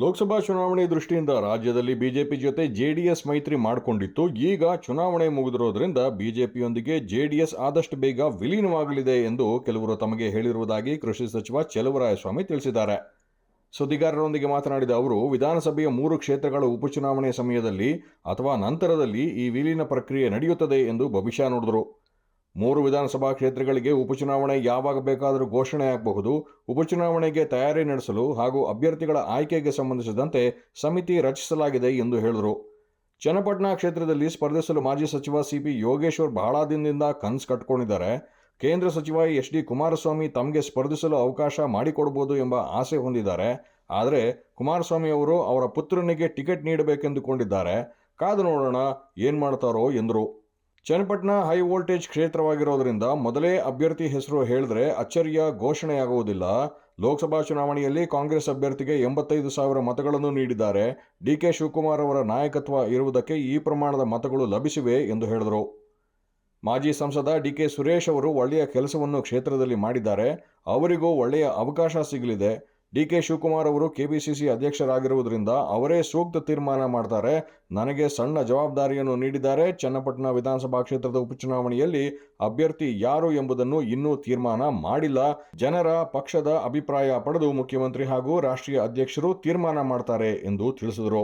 ಲೋಕಸಭಾ ಚುನಾವಣೆ ದೃಷ್ಟಿಯಿಂದ ರಾಜ್ಯದಲ್ಲಿ ಬಿಜೆಪಿ ಜೊತೆ ಜೆಡಿಎಸ್ ಮೈತ್ರಿ ಮಾಡಿಕೊಂಡಿತ್ತು. ಈಗ ಚುನಾವಣೆ ಮುಗಿದಿರೋದ್ರಿಂದ ಬಿಜೆಪಿಯೊಂದಿಗೆ ಜೆಡಿಎಸ್ ಆದಷ್ಟು ಬೇಗ ವಿಲೀನವಾಗಲಿದೆ ಎಂದು ಕೆಲವರು ತಮಗೆ ಹೇಳಿರುವುದಾಗಿ ಕೃಷಿ ಸಚಿವ ಚೆಲುವರಾಯಸ್ವಾಮಿ ತಿಳಿಸಿದ್ದಾರೆ. ಸುದ್ದಿಗಾರರೊಂದಿಗೆ ಮಾತನಾಡಿದ ಅವರು, ವಿಧಾನಸಭೆಯ ಮೂರು ಕ್ಷೇತ್ರಗಳ ಉಪಚುನಾವಣೆ ಸಮಯದಲ್ಲಿ ಅಥವಾ ನಂತರದಲ್ಲಿ ಈ ವಿಲೀನ ಪ್ರಕ್ರಿಯೆ ನಡೆಯುತ್ತದೆ ಎಂದು ಭವಿಷ್ಯ ನುಡಿದರು. ಮೂರು ವಿಧಾನಸಭಾ ಕ್ಷೇತ್ರಗಳಿಗೆ ಉಪಚುನಾವಣೆ ಯಾವಾಗ ಬೇಕಾದರೂ ಘೋಷಣೆ ಆಗಬಹುದು, ಉಪಚುನಾವಣೆಗೆ ತಯಾರಿ ನಡೆಸಲು ಹಾಗೂ ಅಭ್ಯರ್ಥಿಗಳ ಆಯ್ಕೆಗೆ ಸಂಬಂಧಿಸಿದಂತೆ ಸಮಿತಿ ರಚಿಸಲಾಗಿದೆ ಎಂದು ಹೇಳಿದರು. ಚನ್ನಪಟ್ಟಣ ಕ್ಷೇತ್ರದಲ್ಲಿ ಸ್ಪರ್ಧಿಸಲು ಮಾಜಿ ಸಚಿವ ಸಿಪಿ ಯೋಗೇಶ್ವರ್ ಬಹಳ ದಿನದಿಂದ ಕನಸು ಕಟ್ಕೊಂಡಿದ್ದಾರೆ. ಕೇಂದ್ರ ಸಚಿವ ಎಚ್ ಡಿ ಕುಮಾರಸ್ವಾಮಿ ತಮಗೆ ಸ್ಪರ್ಧಿಸಲು ಅವಕಾಶ ಮಾಡಿಕೊಡಬಹುದು ಎಂಬ ಆಸೆ ಹೊಂದಿದ್ದಾರೆ. ಆದರೆ ಕುಮಾರಸ್ವಾಮಿ ಅವರು ಅವರ ಪುತ್ರನಿಗೆ ಟಿಕೆಟ್ ನೀಡಬೇಕೆಂದುಕೊಂಡಿದ್ದಾರೆ. ಕಾದು ನೋಡೋಣ ಏನು ಮಾಡ್ತಾರೋ ಎಂದರು. ಚನ್ನಪಟ್ಟಣ ಹೈ ವೋಲ್ಟೇಜ್ ಕ್ಷೇತ್ರವಾಗಿರೋದ್ರಿಂದ ಮೊದಲೇ ಅಭ್ಯರ್ಥಿ ಹೆಸರು ಹೇಳಿದ್ರೆ ಅಚ್ಚರಿಯ ಘೋಷಣೆಯಾಗುವುದಿಲ್ಲ ಲೋಕಸಭಾ ಚುನಾವಣೆಯಲ್ಲಿ ಕಾಂಗ್ರೆಸ್ ಅಭ್ಯರ್ಥಿಗೆ ಎಂಬತ್ತೈದು ಸಾವಿರ ಮತಗಳನ್ನು ನೀಡಿದ್ದಾರೆ. ಡಿಕೆ ಶಿವಕುಮಾರ್ ಅವರ ನಾಯಕತ್ವ ಇರುವುದಕ್ಕೆ ಈ ಪ್ರಮಾಣದ ಮತಗಳು ಲಭಿಸಿವೆ ಎಂದು ಹೇಳಿದರು. ಮಾಜಿ ಸಂಸದ ಡಿಕೆ ಸುರೇಶ್ ಅವರು ಒಳ್ಳೆಯ ಕೆಲಸವನ್ನು ಕ್ಷೇತ್ರದಲ್ಲಿ ಮಾಡಿದ್ದಾರೆ. ಅವರಿಗೂ ಒಳ್ಳೆಯ ಅವಕಾಶ ಸಿಗಲಿದೆ. ಡಿಕೆ ಶಿವಕುಮಾರ್ ಅವರು ಕೆಪಿಸಿಸಿ ಅಧ್ಯಕ್ಷರಾಗಿರುವುದರಿಂದ ಅವರೇ ಸೂಕ್ತ ತೀರ್ಮಾನ ಮಾಡ್ತಾರೆ. ನನಗೆ ಸಣ್ಣ ಜವಾಬ್ದಾರಿಯನ್ನು ನೀಡಿದ್ದಾರೆ. ಚನ್ನಪಟ್ಟಣ ವಿಧಾನಸಭಾ ಕ್ಷೇತ್ರದ ಉಪಚುನಾವಣೆಯಲ್ಲಿ ಅಭ್ಯರ್ಥಿ ಯಾರು ಎಂಬುದನ್ನು ಇನ್ನೂ ತೀರ್ಮಾನ ಮಾಡಿಲ್ಲ. ಜನರ ಪಕ್ಷದ ಅಭಿಪ್ರಾಯ ಪಡೆದು ಮುಖ್ಯಮಂತ್ರಿ ಹಾಗೂ ರಾಷ್ಟ್ರೀಯ ಅಧ್ಯಕ್ಷರು ತೀರ್ಮಾನ ಮಾಡ್ತಾರೆ ಎಂದು ತಿಳಿಸಿದರು.